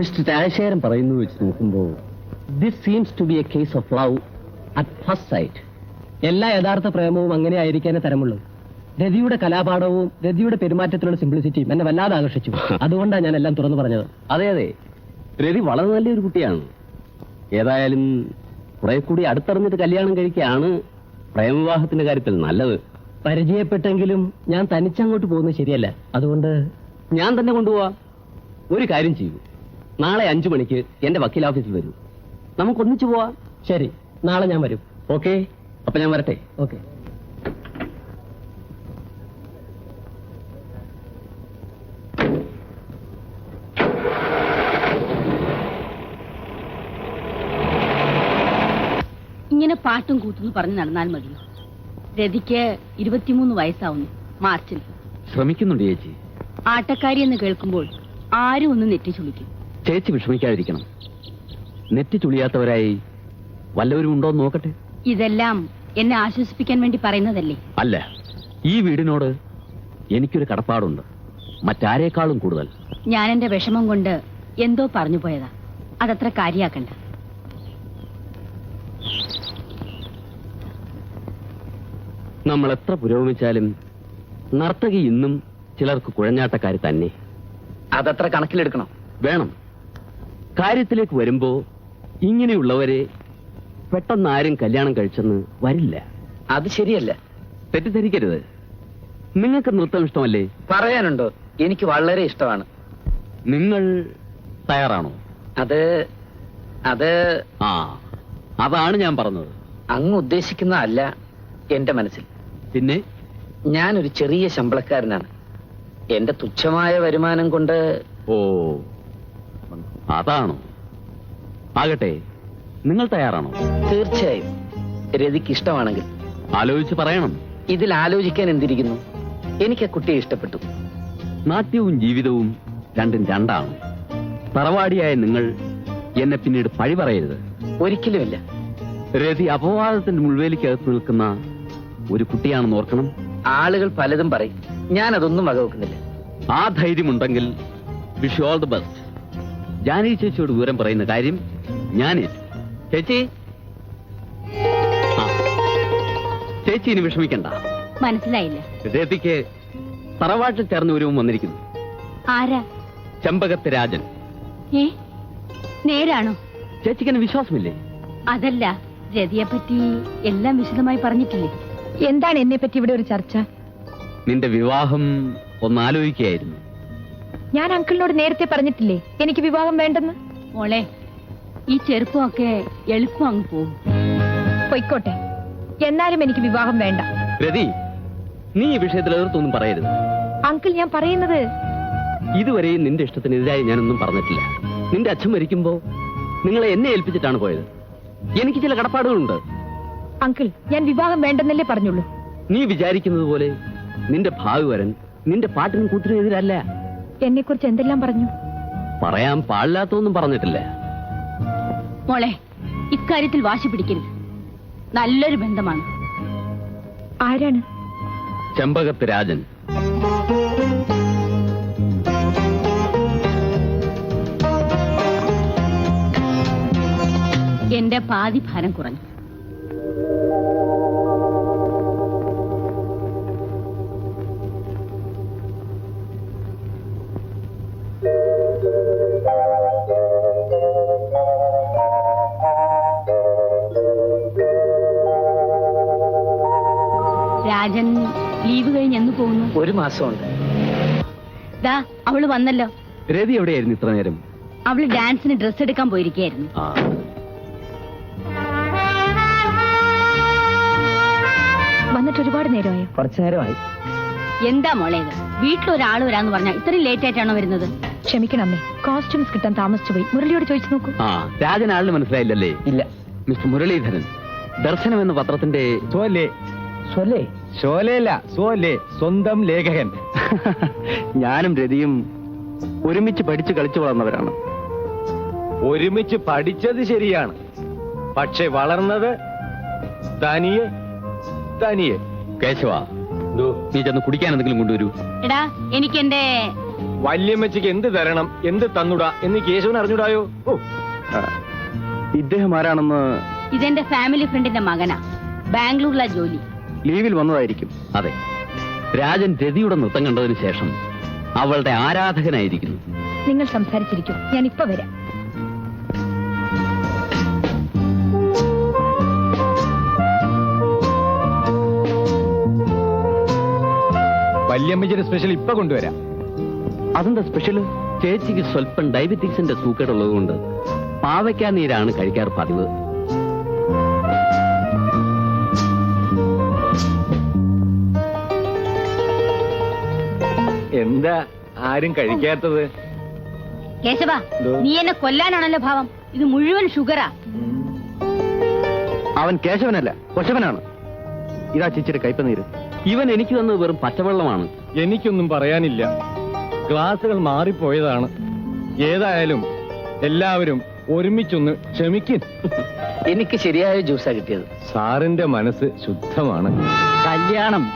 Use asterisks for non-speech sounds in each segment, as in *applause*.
Mister Rajasekharan പറയുന്നു വെച്ച് നോക്കുമ്പോൾ this seems to be a case of love at first sight എല്ലാ യഥാർത്ഥ പ്രേമവും അങ്ങനെ ആയിരിക്കാനേ തരമുള്ളൂ. രതിയുടെ കലാപാഠവും രതിയുടെ പെരുമാറ്റത്തിലുള്ള സിംപ്ലിസിറ്റിയും എന്നെ വല്ലാതെ ആകർഷിച്ചു. *laughs* അതുകൊണ്ടാണ് ഞാൻ എല്ലാം തുറന്നു പറഞ്ഞത്. അതെ അതെ. രതി വളരെ നല്ലൊരു കുട്ടിയാണ്. ഏതായാലും കുറെ കൂടി അടുത്തറിഞ്ഞിട്ട് കല്യാണം കഴിക്കുകയാണ് പ്രേമവിവാഹത്തിന്റെ കാര്യത്തിൽ നല്ലത്. പരിചയപ്പെട്ടെങ്കിലും ഞാൻ തനിച്ചങ്ങോട്ട് പോകുന്നത് ശരിയല്ല. അതുകൊണ്ട് ഞാൻ തന്നെ കൊണ്ടുപോവാ. ഒരു കാര്യം ചെയ്യൂ. നാളെ അഞ്ചു മണിക്ക് എന്റെ വക്കീൽ ഓഫീസിൽ വരൂ. നമുക്ക് ഒന്നിച്ചു പോവാ? ശരി. നാളെ ഞാൻ വരും. ഓക്കെ. അപ്പൊ ഞാൻ വരട്ടെ? ഓക്കെ. ഇങ്ങനെ പാട്ടും കൂത്തുന്നു പറഞ്ഞു നടന്നാൽ മതിയോ രതിക്ക് ഇരുപത്തിമൂന്ന് വയസ്സാവുന്നു. മാർച്ചിൽ. ശ്രമിക്കുന്നുണ്ട് ചേച്ചി. ആട്ടക്കാരി എന്ന് കേൾക്കുമ്പോൾ ആരും ഒന്ന് നെറ്റി ചുളിക്കും ചേച്ചി വിഷമിക്കാതിരിക്കണം. നെറ്റി ചുളിയാത്തവരായി വല്ലവരും ഉണ്ടോ എന്ന് നോക്കട്ടെ. ഇതെല്ലാം എന്നെ ആശ്വസിപ്പിക്കാൻ വേണ്ടി പറയുന്നതല്ലേ? അല്ല ഈ വീടിനോട് എനിക്കൊരു കടപ്പാടുണ്ട്. മറ്റാരേക്കാളും കൂടുതൽ. ഞാൻ എന്റെ വിഷമം കൊണ്ട് എന്തോ പറഞ്ഞു പോയതാ. അതത്ര കാര്യാക്കണ്ട. നമ്മൾ എത്ര പുരോഗമിച്ചാലും നർത്തകി ഇന്നും ചിലർക്ക് കുഴഞ്ഞാട്ടക്കാരി തന്നെ. അതത്ര കണക്കിലെടുക്കണം. വേണം. കാര്യത്തിലേക്ക് വരുമ്പോ ഇങ്ങനെയുള്ളവരെ പെട്ടെന്ന് ആരും കല്യാണം കഴിച്ചെന്ന് വരില്ല. അത് ശരിയല്ല. തെറ്റിദ്ധരിക്കരുത്. നിങ്ങൾക്ക് നൃത്തം ഇഷ്ടമല്ലേ? പറയാനുണ്ടോ? എനിക്ക് വളരെ ഇഷ്ടമാണ്. നിങ്ങൾ തയ്യാറാണോ? അത് അത് ആ അതാണ് ഞാൻ പറഞ്ഞത്. അങ്ങ് ഉദ്ദേശിക്കുന്ന അല്ല എന്റെ മനസ്സിൽ. പിന്നെ? ഞാനൊരു ചെറിയ ശമ്പളക്കാരനാണ്. എന്റെ തുച്ഛമായ വരുമാനം കൊണ്ട് ഓ അതാണോ? ആകട്ടെ നിങ്ങൾ തയ്യാറാണോ? തീർച്ചയായും. രതിക്ക് ഇഷ്ടമാണെങ്കിൽ. ആലോചിച്ച് പറയണം. ഇതിൽ ആലോചിക്കാൻ എന്തിരിക്കുന്നു? എനിക്ക് ആ കുട്ടിയെ ഇഷ്ടപ്പെട്ടു. നാട്യവും ജീവിതവും രണ്ടും രണ്ടാണ്. തറവാടിയായ നിങ്ങൾ എന്നെ പിന്നീട് പഴി പറയരുത്. ഒരിക്കലുമില്ല. രതി അപവാദത്തിന്റെ മുൾവേലിക്കകത്ത് നിൽക്കുന്ന ഒരു കുട്ടിയാണെന്ന് ഓർക്കണം. ആളുകൾ പലതും പറയും. ഞാൻ അതൊന്നും വകവെക്കുന്നില്ല. ആ ധൈര്യമുണ്ടെങ്കിൽ wish all the best. Janaki ചേച്ചിയോട് വിവരം പറയുന്ന കാര്യം ഞാൻ ചേച്ചി? ആ. ചേച്ചി ഇനി വിഷമിക്കണ്ട. മനസ്സിലായില്ല. ഹൃദയത്തിക്ക് തറവാട്ടിൽ ചേർന്ന് ഒരുവും വന്നിരിക്കുന്നു. ആരാ? ചെമ്പകത്ത് രാജൻ. ഏ? നേരാണോ? ചേച്ചിക്ക് എന്നെ വിശ്വാസമില്ലേ? അതല്ല രതിയെ പറ്റി എല്ലാം വിശദമായി പറഞ്ഞിട്ടില്ലേ? എന്താണ് എന്നെ പറ്റി ഇവിടെ ഒരു ചർച്ച? നിന്റെ വിവാഹം ഒന്ന് ആലോചിക്കുകയായിരുന്നു. ഞാൻ അങ്കിളിനോട് നേരത്തെ പറഞ്ഞിട്ടില്ലേ? എനിക്ക് വിവാഹം വേണ്ടെന്ന്? മോളെ ഈ ചെറുപ്പമൊക്കെ എളുപ്പം അങ്ങ് പോകും. പൊയ്ക്കോട്ടെ. എന്നാലും എനിക്ക് വിവാഹം വേണ്ട. രതി നീ ഈ വിഷയത്തിൽ എതിർത്തൊന്നും പറയരുത്. അങ്കിൾ ഞാൻ പറയുന്നത് ഇതുവരെയും നിന്റെ ഇഷ്ടത്തിനെതിരായി ഞാനൊന്നും പറഞ്ഞിട്ടില്ല. നിന്റെ അച്ഛൻ മരിക്കുമ്പോ നിങ്ങളെ എന്നെ ഏൽപ്പിച്ചിട്ടാണ് പോയത്. എനിക്ക് ചില കടപ്പാടുകളുണ്ട്. അങ്കിൾ ഞാൻ വിവാഹം വേണ്ടെന്നല്ലേ പറഞ്ഞുള്ളൂ. നീ വിചാരിക്കുന്നത് പോലെ നിന്റെ ഭാവി വരൻ നിന്റെ പാട്ടിനും കൂട്ടിനും എതിരല്ല. എന്നെ കുറിച്ച് എന്തെല്ലാം പറഞ്ഞു? പറയാൻ പാടില്ലാത്തൊന്നും പറഞ്ഞിട്ടില്ല. മോളെ ഇക്കാര്യത്തിൽ വാശി പിടിക്കരുത്. നല്ലൊരു ബന്ധമാണ്. ആരാണ്? ചെമ്പകത്ത് രാജൻ. എന്റെ പാതി ഭാരം കുറഞ്ഞു. രാജൻ ലീവ് കഴിഞ്ഞ് എന്ന് പോകുന്നു. ഒരു മാസമുണ്ട്. ദാ അവൾ വന്നല്ലോ. രതി എവിടെയായിരുന്നു ഇത്ര നേരം? അവൾ ഡാൻസിന് ഡ്രസ് എടുക്കാൻ പോയിരിക്കുകയായിരുന്നു. ആ. വന്നിട്ട് ഒരുപാട് നേരമായോ. കുറച്ച് നേരമായി. എന്താ മോളെ ഇത്? വീട്ടിലൊരാൾ വരാന്ന് പറഞ്ഞാ ഇത്രയും ലേറ്റ് ആയിട്ടാണോ വരുന്നത്? ക്ഷമിക്കണം അമ്മേ. കോസ്റ്റ്യൂംസ് കിട്ടാൻ താമസിച്ചു പോയി. മുരളിയോട് ചോദിച്ചു നോക്കൂ. ആ രാജൻ ആളിന് മനസ്സിലായില്ലല്ലേ? ഇല്ല. മിസ്റ്റർ മുരളീധരൻ ദർശനം എന്ന പത്രത്തിന്റെ സോലെ? ഷോലയല്ല സോലെ സ്വന്തം ലേഖകൻ. *laughs* ഞാനും രതിയും ഒരുമിച്ച് പഠിച്ചു കളിച്ചു വളർന്നവരാണ്. ഒരുമിച്ച് പഠിച്ചത് ശരിയാണ്. പക്ഷെ വളർന്നത് തനിയെ തനിയെ കേശവ നീ ചെന്ന് കുടിക്കാൻ എന്തെങ്കിലും കൊണ്ടുവരൂ. എടാ എനിക്ക് എന്റെ വല്യമ്മച്ചിക്ക് എന്ത് തരണം എന്ത് തന്നുടാ എന്ന് കേശവൻ അറിഞ്ഞൂടായോ? ഓ. ഇദ്ദേഹം ആരാണെന്ന് ഇതെന്റെ ഫാമിലി ഫ്രണ്ടിന്റെ മകനാ. ബാംഗ്ലൂരിലാ ജോലി. ലീവിൽ വന്നതായിരിക്കും. അതെ. രാജൻ രതിയുടെ നൃത്തം കണ്ടതിന് ശേഷം അവളുടെ ആരാധകനായിരിക്കുന്നു. നിങ്ങൾ സംസാരിച്ചിരിക്കും. ഞാൻ ഇപ്പൊ വരാം. വല്യമ്മച്ചിയുടെ സ്പെഷ്യൽ ഇപ്പൊ കൊണ്ടുവരാം. അതെന്താ സ്പെഷ്യൽ ചേച്ചിക്ക് സ്വല്പം ഡയബറ്റിക്സിന്റെ സൂക്കേടുള്ളതുകൊണ്ട് പാവയ്ക്കാ നീരാണ് കഴിക്കാറ് പതിവ്. എന്താ ആരും കഴിക്കാത്തത്? കേശവ നീ എന്നെ കൊല്ലാനാണല്ലോ ഭാവം. ഇത് മുഴുവൻ ഷുഗറാ. അവൻ കേശവനല്ല കൊശവനാണ് ഇതാ ചിച്ചിയുടെ കൈപ്പനീര് ഇവൻ എനിക്ക് തന്നത് വെറും പച്ചവെള്ളമാണ്. എനിക്കൊന്നും പറയാനില്ല. ക്ലാസുകൾ മാറിപ്പോയതാണ്. ഏതായാലും എല്ലാവരും ഒരുമിച്ചൊന്ന് ക്ഷമിക്കും. എനിക്ക് ശരിയായ ജ്യൂസാ കിട്ടിയത്. സാറിന്റെ മനസ്സ് ശുദ്ധമാണ്. കല്യാണം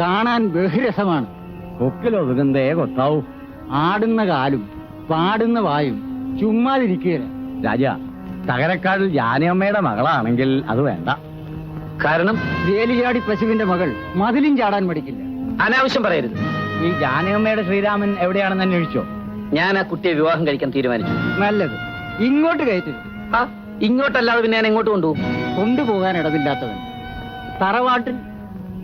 കാണാൻ ബഹുരസമാണ്. കൊക്കിലൊതുകുന്നതേ കൊത്താവൂ. ആടുന്ന കാലും പാടുന്ന വായും ചുമ്മാതിരിക്കുകയില്ല രാജ തകരക്കാട് ജാനയമ്മയുടെ മകളാണെങ്കിൽ അത് വേണ്ട. കാരണം വേലിയാടി പശുവിന്റെ മകൾ മതിലും ചാടാൻ മടിക്കില്ല. അനാവശ്യം പറയരുത്. ഈ ജാനയമ്മയുടെ ശ്രീരാമൻ എവിടെയാണെന്ന് അന്വേഷിച്ചോ? ഞാൻ ആ കുട്ടിയെ വിവാഹം കഴിക്കാൻ തീരുമാനിച്ചു. നല്ലത്. ഇങ്ങോട്ട് കയറ്റരുത്. ആ ഇങ്ങോട്ടല്ലാതെ പിന്നെ ഞാൻ എങ്ങോട്ട് കൊണ്ടുപോകും? കൊണ്ടുപോകാൻ ഇടമില്ലാത്തവൻ തറവാട്ടിൽ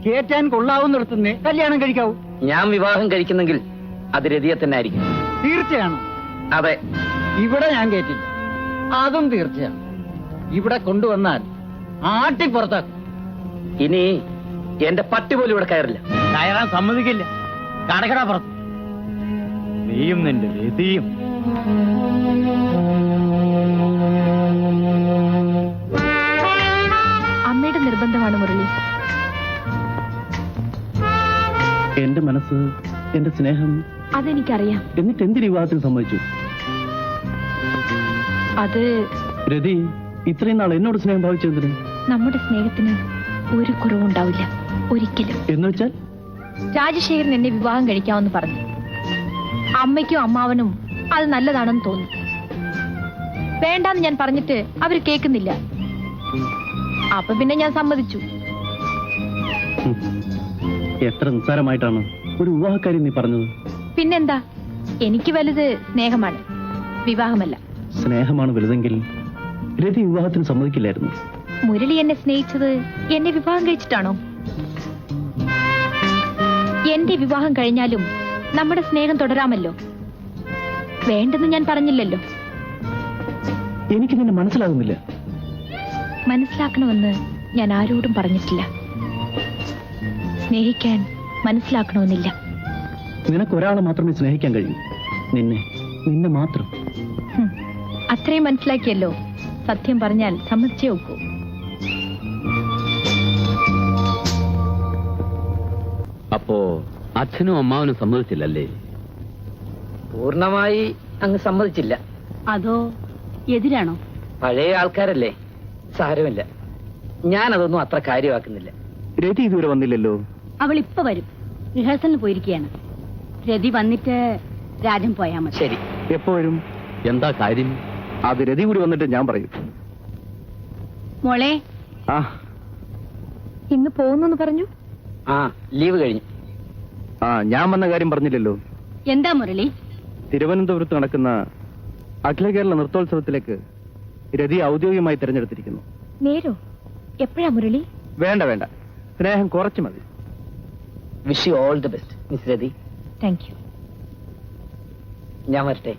കേറ്റാൻ കൊള്ളാവുന്നിടത്തുനിന്ന് കല്യാണം കഴിക്കാവൂ. ഞാൻ വിവാഹം കഴിക്കുന്നെങ്കിൽ അത് രതിയെ തന്നെ ആയിരിക്കും. തീർച്ചയാണ്? അതെ. ഇവിടെ ഞാൻ കേട്ടില്ല. അതും തീർച്ചയാണ്. ഇവിടെ കൊണ്ടുവന്നാൽ ആട്ടി പുറത്താക്കും. ഇനി എന്റെ പട്ടി പോലും ഇവിടെ കയറില്ല. കയറാൻ സമ്മതിക്കില്ല. കടകട പുറത്ത്. നീയും നിന്റെ രതിയും. എന്റെ മനസ്സ് എന്റെ സ്നേഹം അതെനിക്കറിയാം. എന്നിട്ട് എന്തിന് വിവാഹത്തിന് സമ്മതിച്ചു? അത് രതി ഇത്രയും നാൾ എന്നോട് സ്നേഹം ഭാവിച്ചെന്തിന് നമ്മുടെ സ്നേഹത്തിന് ഒരു കുറവുണ്ടാവില്ല ഒരിക്കലും. എന്ന് വെച്ചാൽ? രാജശേഖരൻ എന്നെ വിവാഹം കഴിക്കാമെന്ന് പറഞ്ഞു. അമ്മയ്ക്കും അമ്മാവനും അത് നല്ലതാണെന്ന് തോന്നി. വേണ്ടാന്ന് ഞാൻ പറഞ്ഞിട്ട് അവർ കേൾക്കുന്നില്ല. അപ്പൊ പിന്നെ ഞാൻ സമ്മതിച്ചു. എത്ര നിസ്സാരമായിട്ടാണ്. ഒരു വിവാഹക്കാരി നീ പറഞ്ഞത്. പിന്നെന്താ? എനിക്ക് വലുത് സ്നേഹമാണ്. വിവാഹമല്ല. സ്നേഹമാണ് വലുതെങ്കിൽ രതി വിവാഹത്തിന് സമ്മതിക്കില്ലായിരുന്നു. മുരളി എന്നെ സ്നേഹിച്ചത് എന്നെ വിവാഹം കഴിച്ചിട്ടാണോ? എന്റെ വിവാഹം കഴിഞ്ഞാലും നമ്മുടെ സ്നേഹം തുടരാമല്ലോ. വേണ്ടെന്ന് ഞാൻ പറഞ്ഞില്ലല്ലോ. എനിക്ക് നിന്നെ മനസ്സിലാകുന്നില്ല. മനസ്സിലാക്കണമെന്ന് ഞാൻ ആരോടും പറഞ്ഞിട്ടില്ല. സ്നേഹിക്കാൻ മനസ്സിലാക്കണമെന്നില്ല. നിനക്ക് ഒരാളെ മാത്രമേ സ്നേഹിക്കാൻ കഴിയൂ. നിന്നെ നിന്നെ മാത്രം. അത്രയും മനസ്സിലാക്കിയല്ലോ. സത്യം പറഞ്ഞാൽ സമ്മതിച്ചേ ഒക്കൂ. അപ്പോ അച്ഛനും അമ്മാവനും സമ്മതിച്ചില്ലല്ലേ? പൂർണമായി അങ്ങ് സമ്മതിച്ചില്ല. അതോ എതിരാണോ? പഴയ ആൾക്കാരല്ലേ? സാരമില്ല. ഞാൻ അതൊന്നും അത്ര കാര്യമാക്കുന്നില്ല. രതി ഇതുവരെ വന്നില്ലല്ലോ. അവൾ ഇപ്പൊ വരും. റിഹേഴ്സലിന് പോയിരിക്കുകയാണ്. രതി വന്നിട്ട് രാജൻ പോയാ മതി. ശരി. എപ്പോ വരും? എന്താ കാര്യം? അത് രതി കൂടി വന്നിട്ട് ഞാൻ പറയും. മോളെ ആ. ഇന്ന് പോകുന്നു പറഞ്ഞു? ആ ലീവ് കഴിഞ്ഞു. ആ ഞാൻ വന്ന കാര്യം പറഞ്ഞില്ലല്ലോ. എന്താ മുരളി? തിരുവനന്തപുരത്ത് നടക്കുന്ന അഖില കേരള നൃത്തോത്സവത്തിലേക്ക് രതി ഔദ്യോഗികമായി തിരഞ്ഞെടുത്തിരിക്കുന്നു. നേരോ? എപ്പോഴാ മുരളി? വേണ്ട വേണ്ട. സ്നേഹം കുറച്ച് മതി. Wish you all the best miss Rathi thank you ഞാൻ വരട്ടെ.